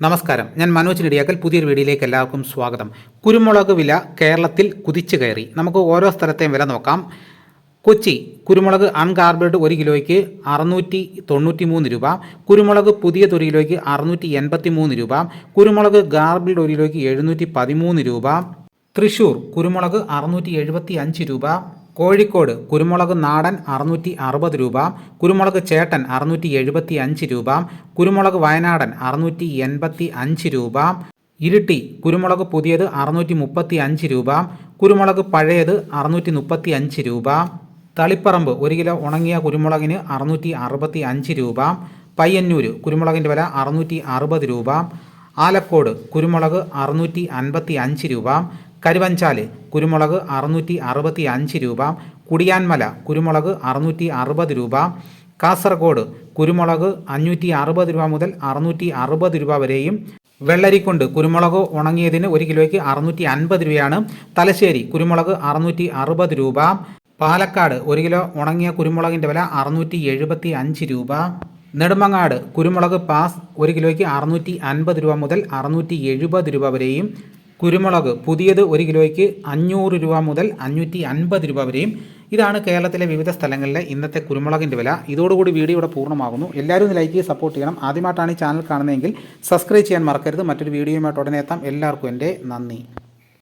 നമസ്കാരം. ഞാൻ മനോജ് നെടിയാക്കൽ പുതിയൊരു വീഡിയോയിലേക്ക് എല്ലാവർക്കും സ്വാഗതം. കുരുമുളക് വില കേരളത്തിൽ കുതിച്ചു കയറി. നമുക്ക് ഓരോ സ്ഥലത്തെയും വില നോക്കാം. കൊച്ചി കുരുമുളക് അൺഗാർബിൾഡ് ഒരു കിലോയ്ക്ക് അറുന്നൂറ്റി തൊണ്ണൂറ്റി മൂന്ന് രൂപ. കുരുമുളക് പുതിയത് ഒരു കിലോയ്ക്ക് അറുന്നൂറ്റി എൺപത്തി മൂന്ന് രൂപ. കുരുമുളക് ഗാർബിൾഡ് ഒരു കിലോയ്ക്ക് എഴുന്നൂറ്റി പതിമൂന്ന് രൂപ. തൃശൂർ കുരുമുളക് അറുന്നൂറ്റി എഴുപത്തി അഞ്ച് രൂപ. കോഴിക്കോട് കുരുമുളക് നാടൻ അറുന്നൂറ്റി അറുപത് രൂപ കുരുമുളക് ചേട്ടൻ അറുന്നൂറ്റി എഴുപത്തി അഞ്ച് രൂപ കുരുമുളക് വയനാടൻ അറുന്നൂറ്റി എൺപത്തി അഞ്ച് രൂപ ഇരിട്ടി കുരുമുളക് പുതിയത് അറുന്നൂറ്റി മുപ്പത്തി അഞ്ച് രൂപ കുരുമുളക് പഴയത് അറുന്നൂറ്റി മുപ്പത്തി അഞ്ച് രൂപ തളിപ്പറമ്പ് ഒരു കിലോ ഉണങ്ങിയ കുരുമുളകിന് അറുന്നൂറ്റി അറുപത്തി അഞ്ച് രൂപ പയ്യന്നൂര് കുരുമുളകിന്റെ വില അറുന്നൂറ്റി അറുപത് രൂപ ആലക്കോട് കുരുമുളക് അറുന്നൂറ്റി അൻപത്തി അഞ്ച് രൂപ കരുവഞ്ചാൽ കുരുമുളക് അറുന്നൂറ്റി അറുപത്തി അഞ്ച് രൂപ കുടിയാൻമല കുരുമുളക് അറുന്നൂറ്റി അറുപത് രൂപ കാസർഗോഡ് കുരുമുളക് അഞ്ഞൂറ്റി അറുപത് രൂപ മുതൽ അറുന്നൂറ്റി അറുപത് രൂപ വരെയും വെള്ളരിക്കൊണ്ട് കുരുമുളക് ഉണങ്ങിയതിന് ഒരു കിലോയ്ക്ക് അറുന്നൂറ്റി അൻപത് രൂപയാണ് തലശ്ശേരി കുരുമുളക് അറുന്നൂറ്റി അറുപത് രൂപ പാലക്കാട് ഒരു കിലോ ഉണങ്ങിയ കുരുമുളകിന്റെ വില അറുന്നൂറ്റി എഴുപത്തി അഞ്ച് രൂപ നെടുമങ്ങാട് കുരുമുളക് പാസ് ഒരു കിലോയ്ക്ക് അറുന്നൂറ്റി അൻപത് രൂപ മുതൽ അറുന്നൂറ്റി എഴുപത് രൂപ വരെയും കുരുമുളക് പുതിയത് ഒരു കിലോയ്ക്ക് അഞ്ഞൂറ് രൂപ മുതൽ അഞ്ഞൂറ്റി അൻപത് രൂപ വരെയും. ഇതാണ് കേരളത്തിലെ വിവിധ സ്ഥലങ്ങളിലെ ഇന്നത്തെ കുരുമുളകിന്റെ വില. ഇതോടുകൂടി വീഡിയോ ഇവിടെ പൂർണമാകുന്നു. എല്ലാവരും ഒന്ന് ലൈക്ക് ചെയ്ത് സപ്പോർട്ട് ചെയ്യണം. ആദ്യമായിട്ടാണ് ഈ ചാനൽ കാണുന്നതെങ്കിൽ സബ്സ്ക്രൈബ് ചെയ്യാൻ മറക്കരുത്. മറ്റൊരു വീഡിയോയുമായിട്ട് ഉടനെ എത്താം. എല്ലാവർക്കും എന്റെ നന്ദി.